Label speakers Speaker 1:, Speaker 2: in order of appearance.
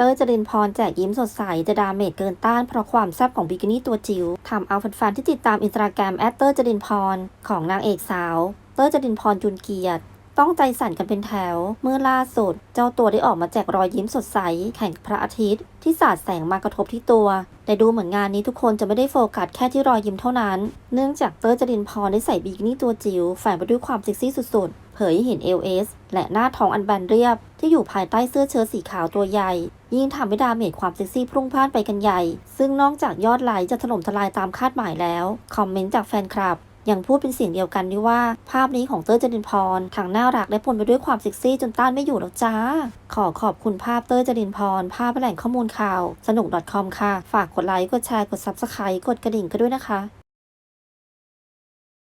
Speaker 1: เตอร์จรินพรแจกยิ้มสดใสจะดาเมจเกินต้านเพราะความแซ่บของบิกินี่ตัวจิ๋วทำเอาแฟนๆที่ติดตามอินสตาแกรมแอดเตอร์จรินพรของนางเอกสาว เตอร์จรินพรจุนเกียรติต้องใจสั่นกันเป็นแถว เมื่อล่าสุด เจ้าตัวได้ออกมาแจกรอยยิ้มสดใส แข่งพระอาทิตย์ ที่สาดแสงมากระทบที่ตัว แต่ดูเหมือนงานนี้ทุกคนจะไม่ได้โฟกัสแค่ที่รอยยิ้มเท่านั้น เนื่องจากเตอร์จรินพรได้ใส่บิกินี่ตัวจิ๋วแฝงไปด้วยความเซ็กซี่สุดๆ เผยให้เห็นเอลเอสและหน้าท้องอันแบนเรียบ ที่อยู่ภายใต้เสื้อเชิ้ตสีขาวตัวใหญ่ ยิ่งทำให้ดาเมจความเซ็กซี่พุ่งพล่านไปกันใหญ่ ซึ่งนอกจากยอดไลค์จะถล่มทลายตามคาดหมายแล้ว คอมเมนต์จากแฟนคลับ ยังพูดเป็นเสียงเดียวกันด้วยว่า ภาพนี้ของเตอร์จรินพรทั้งน่ารักและปนไปด้วยความเซ็กซี่จนต้านไม่อยู่แล้วจ้า ขอขอบคุณภาพเตอร์จรินพร ภาพแหล่งข้อมูลข่าว สนุก .com ค่ะ ฝากกดไลค์ กดแชร์ กด Subscribe กดกระดิ่งกันด้วยนะคะ